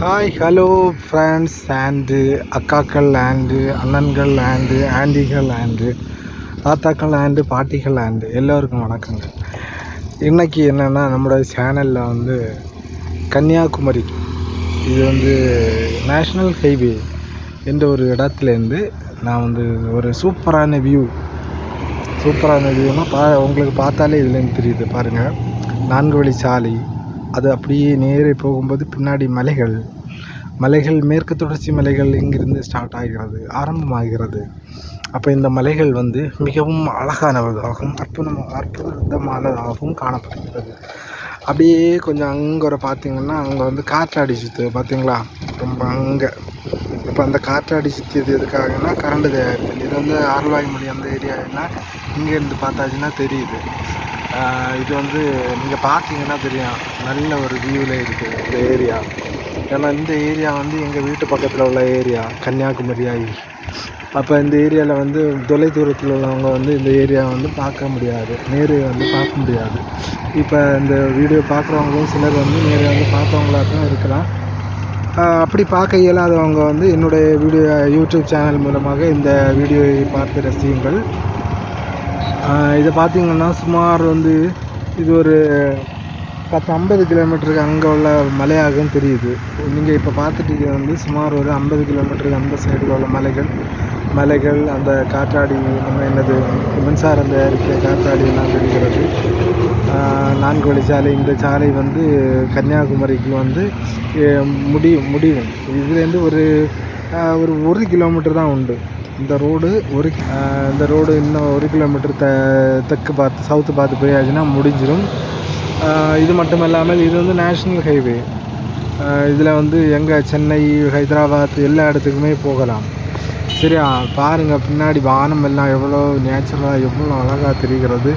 Hi hello friends and அக்காக்கள் and அண்ணன்கள் and ஆண்டிகள் அண்டு தாத்தாக்கள் அண்டு பாட்டிகள் அண்டு எல்லோருக்கும் வணக்கங்க இன்றைக்கி என்னென்னா நம்மளோட சேனலில் வந்து கன்னியாகுமரி. இது வந்து நேஷ்னல் ஹைவே என்ற ஒரு இடத்துலேருந்து நான் வந்து ஒரு சூப்பரான வியூ சூப்பரான வியூனால் பா உங்களுக்கு பார்த்தாலே இதுலேருந்து தெரியுது பாருங்கள் நான்கு வழி சாலை அது அப்படியே நேரே போகும்போது பின்னாடி மலைகள். மலைகள் மேற்கு தொடர்ச்சி மலைகள் இங்கிருந்து ஸ்டார்ட் ஆகிறது ஆரம்பமாகிறது. அப்போ இந்த மலைகள் வந்து மிகவும் அழகானதாகவும் அற்புதம் அற்புதமானதாகவும் காணப்படுகிறது. அப்படியே கொஞ்சம் அங்கே ஒரு பார்த்தீங்கன்னா அங்கே வந்து காற்றாடி சுற்று பார்த்தீங்களா ரொம்ப அங்கே. இப்போ அந்த காற்றாடி சுற்றியது எதுக்காகனா கரண்ட் தயாரித்தல். இது வந்து ஆரல்வாய்மொழி அந்த ஏரியானா இங்கேருந்து பார்த்தாச்சுன்னா தெரியுது. இது வந்து நீங்கள் பார்த்தீங்கன்னா தெரியும். நல்ல ஒரு வியூவில் இருக்குது இந்த ஏரியா ஏன்னா இந்த ஏரியா வந்து எங்கள் வீட்டு பக்கத்தில் உள்ள ஏரியா கன்னியாகுமரி ஆகி அப்போ இந்த ஏரியாவில் வந்து தொலை தூரத்தில் உள்ளவங்க வந்து இந்த ஏரியா வந்து பார்க்க முடியாது. நேரு வந்து பார்க்க முடியாது. இப்போ இந்த வீடியோ பார்க்குறவங்களும் சிலர் வந்து நேரே வந்து பார்த்தவங்களா தான் இருக்கலாம். அப்படி பார்க்க இயலாதவங்க வந்து என்னுடைய வீடியோ யூடியூப் சேனல் மூலமாக இந்த வீடியோவை பார்த்து ரசியுங்கள். இதை பார்த்திங்கன்னா சுமார் வந்து இது ஒரு பத்து ஐம்பது கிலோமீட்டருக்கு அங்கே உள்ள மலையாகவும் தெரியுது. நீங்கள் இப்போ பார்த்துட்டு வந்து சுமார் ஒரு ஐம்பது கிலோமீட்டருக்கு அந்த சைடில் உள்ள மலைகள் மலைகள் அந்த காற்றாடி நம்ம என்னது மின்சாரம் தயாரிக்க காற்றாடியெல்லாம் தெரிகிறது. நான்கு வழி சாலை இந்த சாலை வந்து கன்னியாகுமரிக்கு வந்து முடியும் முடியும் இதுலேருந்து ஒரு ஒரு ஒரு கிலோமீட்டர் தான் உண்டு. இந்த ரோடு ஒரு இந்த ரோடு இன்னும் ஒரு கிலோமீட்டர் த தெற்கு பார்த்து சவுத்து பார்த்து போயாச்சுன்னா முடிஞ்சிடும் இது மட்டும் இல்லாமல் இது வந்து நேஷ்னல் ஹைவே இதில் வந்து எங்கே சென்னை ஹைதராபாத் எல்லா இடத்துக்குமே போகலாம். சரியா? பாருங்கள் பின்னாடி வானம் எல்லாம் எவ்வளோ நேச்சுரலாக எவ்வளோ அழகாக தெரிகிறது.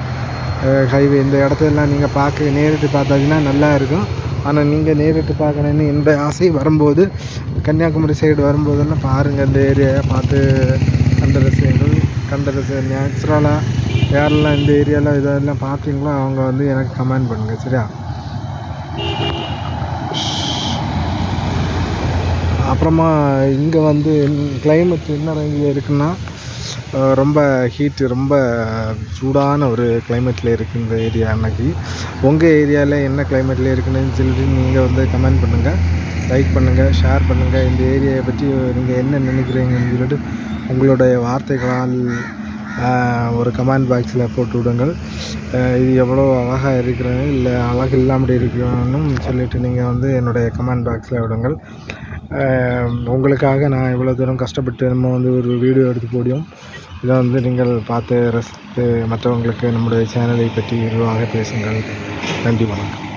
ஹைவே இந்த இடத்தெல்லாம் நீங்கள் பார்க்க நேரிட்டு பார்த்தாச்சுன்னா நல்லா இருக்கும். ஆனால் நீங்கள் நேரிட்டு பார்க்கணுன்னு எந்த ஆசை வரும்போது கன்னியாகுமரி சைடு வரும்போதெல்லாம் பாருங்கள் இந்த ஏரியாவை பார்த்து கண்ட ரசிகர்கள் கண்ட ரசிகர் நேச்சுரலாக யாரெல்லாம் இந்த ஏரியாவில் இதெல்லாம் பார்த்தீங்களோ அவங்க வந்து எனக்கு கமெண்ட் பண்ணுங்கள் சரியா? அப்புறமா இங்கே வந்து கிளைமேட் என்ன ரேஞ்சில் இருக்குன்னா ரொம்ப ஹீட்டு ரொம்ப சூடான ஒரு கிளைமேட்டில் இருக்குது இந்த ஏரியா அன்னைக்கு. உங்கள் ஏரியாவில் என்ன கிளைமேட்டில் இருக்குன்னு சொல்லிட்டு நீங்கள் வந்து கமெண்ட் பண்ணுங்கள் லைக் பண்ணுங்கள் ஷேர் பண்ணுங்கள் இந்த ஏரியாவை பற்றி நீங்கள் என்ன நினைக்கிறீங்கன்னு சொல்லிட்டு உங்களுடைய வார்த்தைகளால் ஒரு கமெண்ட் பாக்ஸில் போட்டு விடுங்கள். இது எவ்வளோ அழகாக இருக்கிறது இல்லை அழகு இல்லாமல் இருக்கிறோன்னு சொல்லிவிட்டு நீங்கள் வந்து என்னுடைய கமெண்ட் பாக்ஸில் விடுங்கள். உங்களுக்காக நான் இவ்வளோ தூரம் கஷ்டப்பட்டு நம்ம வந்து ஒரு வீடியோ எடுத்து போடியும் இதை வந்து நீங்கள் பார்த்து ரசித்து மற்றவங்களுக்கு நம்முடைய சேனலை பற்றி விரிவாக பேசுங்கள். நன்றி வணக்கம்.